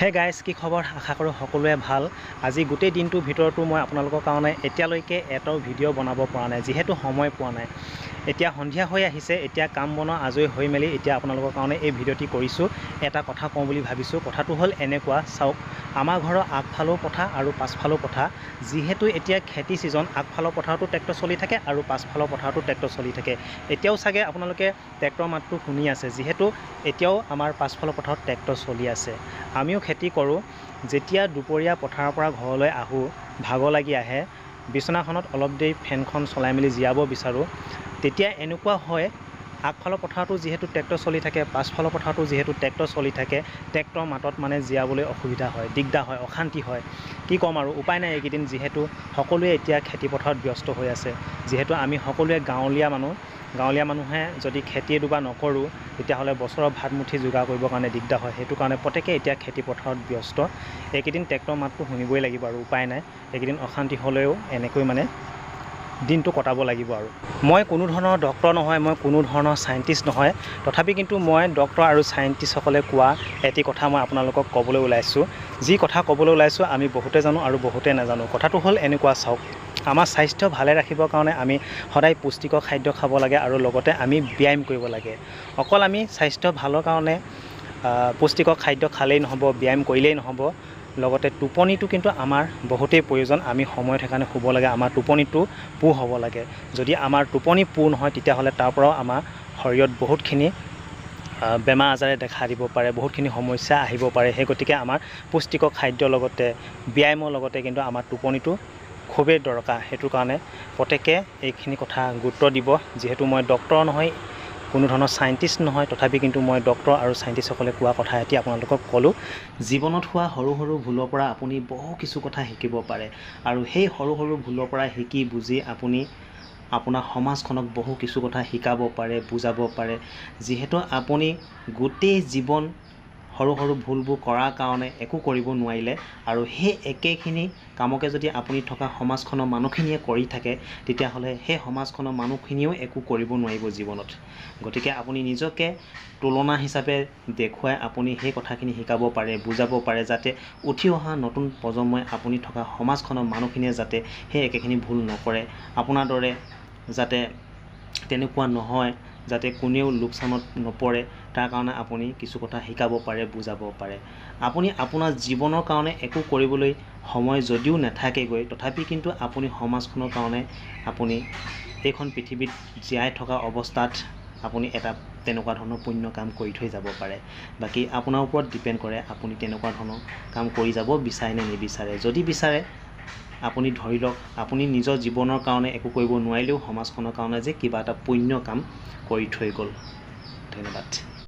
Hey guys কি খবৰ? আশা কৰোঁ সকলোৱে ভাল। আজি গোটেই দিনটোৰ ভিতৰতো মই আপোনালোকৰ কাৰণে এতিয়ালৈকে এটাও ভিডিঅ' বনাব পৰা নাই যিহেতু সময় পোৱা নাই। এতিয়া সন্ধিয়া হৈ আহিছে এতিয়া কাম বনোৱা আজৰি হৈ মেলি এতিয়া আপোনালোকৰ কাৰণে এই ভিডিঅ'টি কৰিছোঁ। এটা কথা কওঁ বুলি ভাবিছোঁ কথাটো হ'ল এনেকুৱা চাওক আমাৰ ঘৰৰ আগফালেও পথাৰ আৰু পাছফালেও পথাৰ। যিহেতু এতিয়া খেতি ছিজন আগফালৰ পথাৰতো ট্ৰেক্টৰ চলি থাকে আৰু পাছফালৰ পথাৰতো ট্ৰেক্টৰ চলি থাকে। এতিয়াও চাগে আপোনালোকে ট্ৰেক্টৰ মাতটো শুনি আছে যিহেতু এতিয়াও আমাৰ পাছফালৰ পথাৰত ট্ৰেক্টৰ চলি আছে। আমিও খেতি কৰোঁ যেতিয়া দুপৰীয়া পথাৰৰ পৰা ঘৰলৈ আহোঁ ভাগৰ লাগি আহে বিচনাখনত অলপ দেৰি ফেনখন চলাই মেলি জিৰাব বিচাৰোঁ। তেতিয়া এনেকুৱা হয় আগফালৰ পথাৰতো যিহেতু ট্ৰেক্টৰ চলি থাকে পাছফালৰ পথাৰতো যিহেতু ট্ৰেক্টৰ চলি থাকে ট্ৰেক্টৰ মাতত মানে জিৰাবলৈ অসুবিধা হয় দিগদাৰ হয় অশান্তি হয়। কি ক'ম আৰু উপায় নাই এইকেইদিন যিহেতু সকলোৱে এতিয়া খেতিপথাৰত ব্যস্ত হৈ আছে। যিহেতু আমি সকলোৱে গাঁৱলীয়া মানুহ গাঁৱলীয়া মানুহে যদি খেতি এডোবা নকৰোঁ তেতিয়াহ'লে বছৰৰ ভাত মুঠি যোগাৰ কৰিবৰ কাৰণে দিগদাৰ হয়। সেইটো কাৰণে প্ৰত্যেকেই এতিয়া খেতিপথাৰত ব্যস্ত। এইকেইদিন ট্ৰেক্টৰ মাতটো শুনিবই লাগিব আৰু উপায় নাই। এইকেইদিন অশান্তি হ'লেও এনেকৈ মানে দিনটো কটাব লাগিব আৰু। মই কোনো ধৰণৰ ডক্তৰ নহয় মই কোনো ধৰণৰ চাইণ্টিষ্ট নহয়। তথাপি কিন্তু মই ডক্তৰ আৰু চাইণ্টিষ্টসকলে কোৱা এটি কথা মই আপোনালোকক ক'বলৈ ওলাইছোঁ। যি কথা ক'বলৈ ওলাইছোঁ আমি বহুতে জানো আৰু বহুতে নাজানো। কথাটো হ'ল এনেকুৱা চাওক আমাৰ স্বাস্থ্য ভালে ৰাখিবৰ কাৰণে আমি সদায় পুষ্টিকৰ খাদ্য খাব লাগে আৰু লগতে আমি ব্যায়াম কৰিব লাগে। অকল আমি স্বাস্থ্য ভালৰ কাৰণে পুষ্টিকৰ খাদ্য খালেই নহ'ব ব্যায়াম কৰিলেই নহ'ব। লগতে টোপনিটো কিন্তু আমাৰ বহুতেই প্ৰয়োজন। আমি সময়ত সেইকাৰণে শুব লাগে আমাৰ টোপনিটো পূৰ হ'ব লাগে। যদি আমাৰ টোপনি পূৰ নহয় তেতিয়াহ'লে তাৰ পৰাও আমাৰ শৰীৰত বহুতখিনি বেমাৰ আজাৰে দেখা দিব পাৰে বহুতখিনি সমস্যা আহিব পাৰে। সেই গতিকে আমাৰ পুষ্টিকৰ খাদ্যৰ লগতে ব্যায়ামৰ লগতে কিন্তু আমাৰ টোপনিটো খুবেই দৰকাৰ। সেইটো কাৰণে প্ৰত্যেকে এইখিনি কথা গুৰুত্ব দিব। যিহেতু মই ডক্তৰ নহয় কোনো ধৰণৰ চাইণ্টিষ্ট নহয়। তথাপি কিন্তু মই ডক্তৰ আৰু চাইণ্টিষ্টসকলে কোৱা কথা এটি আপোনালোকক ক'লোঁ। জীৱনত হোৱা সৰু সৰু ভুলৰ পৰা আপুনি বহু কিছু কথা শিকিব পাৰে আৰু সেই সৰু সৰু ভুলৰ পৰা শিকি বুজি আপুনি আপোনাৰ সমাজখনক বহু কিছু কথা শিকাব পাৰে বুজাব পাৰে। যিহেতু আপুনি গোটেই জীৱন সৰু সৰু ভুলবোৰ কৰাৰ কাৰণে একো কৰিব নোৱাৰিলে আৰু সেই একেখিনি কামকে যদি আপুনি থকা সমাজখনৰ মানুহখিনিয়ে কৰি থাকে তেতিয়াহ'লে সেই সমাজখনৰ মানুহখিনিয়েও একো কৰিব নোৱাৰিব জীৱনত। গতিকে আপুনি নিজকে তুলনা হিচাপে দেখুৱাই আপুনি সেই কথাখিনি শিকাব পাৰে বুজাব পাৰে যাতে উঠি অহা নতুন প্ৰজন্মই আপুনি থকা সমাজখনৰ মানুহখিনিয়ে যাতে সেই একেখিনি ভুল নকৰে। আপোনাৰ দৰে যাতে তেনেকুৱা নহয় যাতে কোনেও লোকচানত নপৰে। তাৰ কাৰণে আপুনি কিছু কথা শিকাব পাৰে বুজাব পাৰে। আপুনি আপোনাৰ জীৱনৰ কাৰণে একো কৰিবলৈ সময় যদিও নাথাকেগৈ তথাপি কিন্তু আপুনি সমাজখনৰ কাৰণে আপুনি এইখন পৃথিৱীত জীয়াই থকা অৱস্থাত আপুনি এটা তেনেকুৱা ধৰণৰ পুণ্য কাম কৰি থৈ যাব পাৰে। বাকী আপোনাৰ ওপৰত ডিপেণ্ড কৰে আপুনি তেনেকুৱা ধৰণৰ কাম কৰি যাব বিচাৰে নে নিবিচাৰে। যদি বিচাৰে আপুনি ধৰি লওক আপুনি নিজৰ জীৱনৰ কাৰণে একো কৰিব নোৱাৰিলেও সমাজখনৰ কাৰণে যে কিবা এটা পুণ্য কাম কৰি থৈ গ'ল। ধন্যবাদ।